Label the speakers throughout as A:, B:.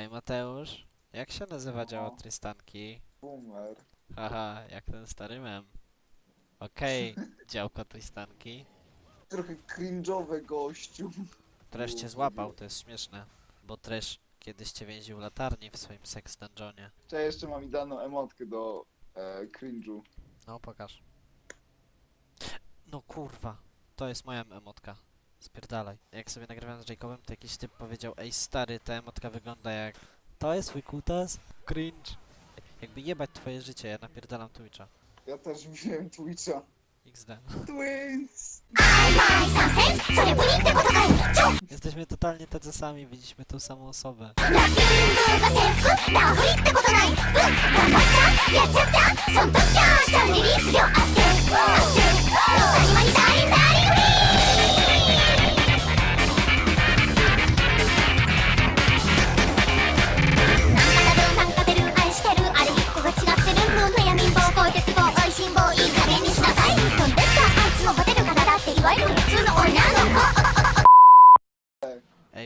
A: Ej Mateusz, jak się nazywa działo
B: No.
A: Tristanki?
B: Boomer.
A: Haha, jak ten stary mem. Okej, działko Tristanki.
B: Trochę cringe'owe gościu.
A: Trash cię złapał, to jest śmieszne. Bo Trash kiedyś cię więził w latarni w swoim sex dungeonie.
B: Ja jeszcze mam idealną emotkę do e, cringe'u.
A: No, pokaż. No kurwa, to jest moja emotka. Spierdalaj. Jak sobie nagrywałem z Jacobem, to jakiś typ powiedział Ej stary, ta emotka wygląda jak... To jest twój kutas? Cringe. Jakby jebać twoje życie, ja napierdalam Twitcha.
B: Ja też wziąłem Twitcha.
A: XD.
B: Twins!
A: Jesteśmy totalnie tacy sami, widzieliśmy tą samą osobę.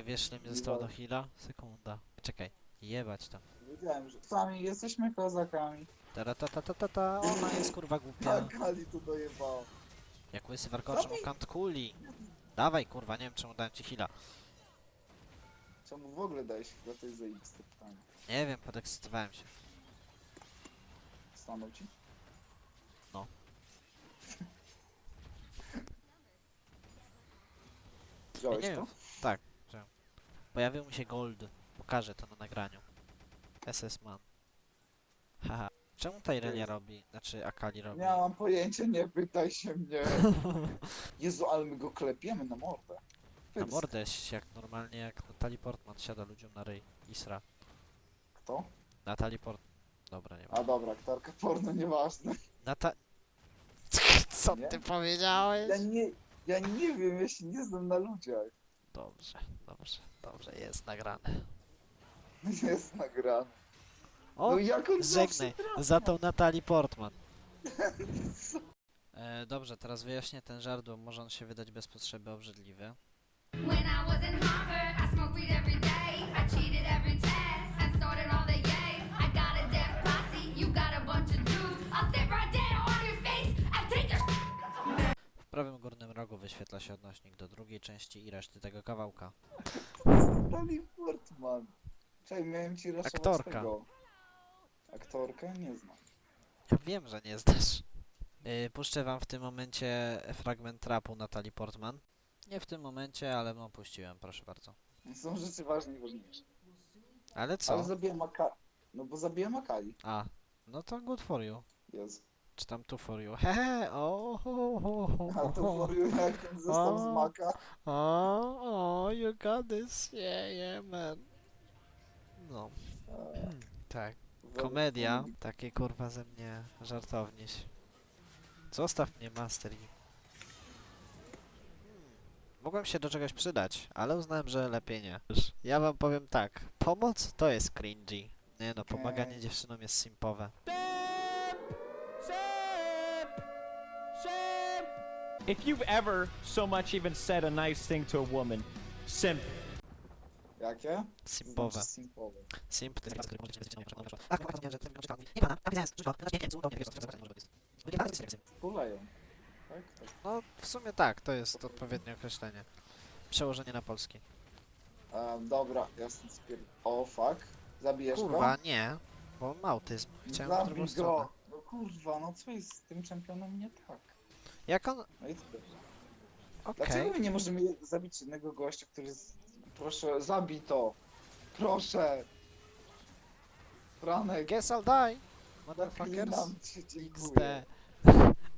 A: Wiesz ile mi zostało do heala? Sekunda. Czekaj, jebać to.
B: Wiedziałem, że sami jesteśmy kozakami.
A: Tara ta ta ta ta ta, ona jest kurwa głupia.
B: Tak, Ali tu dojebał.
A: Jak łysy warkoczą kant kuli. Dawaj kurwa, nie wiem czemu dałem ci heala.
B: Czemu w ogóle dałeś chyba to jest zajebiste pytanie.
A: Nie wiem, podekscytowałem się.
B: Stanął ci?
A: No.
B: Wziąłeś
A: nie
B: to?
A: wiem. Tak. Pojawił mi się gold. Pokażę to na nagraniu. SS Man. Haha. Czemu ta Irelia robi? Znaczy Akali robi.
B: Nie mam pojęcia, nie pytaj się mnie. Jezu, ale my go klepiemy na mordę.
A: Na
B: Pysk.
A: mordę się jak normalnie jak Natalie Portman siada ludziom na ryj. Isra.
B: Kto?
A: Natalie Port... Dobra, nie ma.
B: A dobra, aktorka porno, nieważne.
A: Nata... Co
B: Nie?
A: ty powiedziałeś?
B: Ja nie, ja nie wiem, ja się nie znam na ludziach.
A: Dobrze, dobrze, dobrze, jest nagrane.
B: Jest nagrane.
A: O,
B: no jak on
A: żegnaj, za tą Natalie Portman. E, dobrze, teraz wyjaśnię ten żart, bo może on się wydać bez potrzeby obrzydliwy.
C: When I was in Harvard, I smoked weed every day.
A: Prawym górnym rogu wyświetla się odnośnik do drugiej części i reszty tego kawałka.
B: Natalie Portman. Czekaj, miałem ci raszować
A: Aktorka.
B: tego. Aktorka? Nie znam.
A: Ja wiem, że nie znasz. Yy, puszczę wam w tym momencie fragment trapu Natalie Portman. Nie w tym momencie, ale no puściłem, proszę bardzo.
B: Są rzeczy ważne i ważniejsze.
A: Ale co?
B: Ale zabiłem Maka... No bo zabiłem Akali.
A: A, no to good for you.
B: Jezu.
A: Czy tam tu for you. Hehe, o, ho, ho, ho,
B: A to
A: ho.
B: mówił jak ten zestaw z. Maka.
A: O, o, you got this, yeah, yeah, man. No,
B: E,
A: tak. Komedia, takie kurwa ze mnie żartowniś. Zostaw mnie, Master Yi. Hmm, Mogłem się do czegoś przydać, ale uznałem, że lepiej nie. Ja wam powiem tak, pomoc to jest cringy. Nie no, pomaganie
B: Okej.
A: dziewczynom jest simpowe.
D: If you've ever so much even said a nice thing to a woman, simp.
B: Jakie?
A: Simpowe.
B: Znaczy simpowe.
A: Simp to jest który może być. A, nie, że pana, a nie cudownie, wiesz, co to jest
B: Kuleją. Tak? tak.
A: No, w sumie tak, to jest odpowiednie określenie. Przełożenie na polski.
B: E, dobra, jasny spier... O, fuck. Zabijesz
A: Kurwa,
B: go?
A: nie, bo mam autyzm. Chciałem w drugą
B: Zabij
A: stronę.
B: go! No kurwa, no co jest z tym czempionem nie tak?
A: Jak on...
B: No i tyle.
A: Okej.
B: Dlaczego my nie możemy je- zabić jednego gościa, który jest... Proszę, zabij to! Proszę! Franek,
A: Guess I'll die, motherfuckers.
B: zaklinam cię,
A: XD.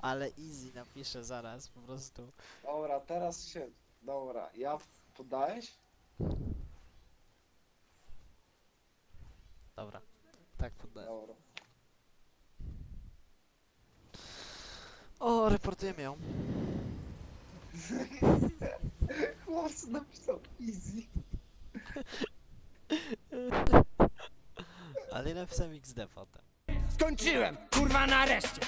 A: Ale easy napiszę zaraz, po prostu.
B: Dobra, teraz się... Dobra, ja podałeś?
A: Dobra. Tak podałem.
B: Dobra.
A: Reportujemy ją.
B: Chłopcy napisał easy.
A: Ale napisałem XD potem.
E: Skończyłem, kurwa nareszcie!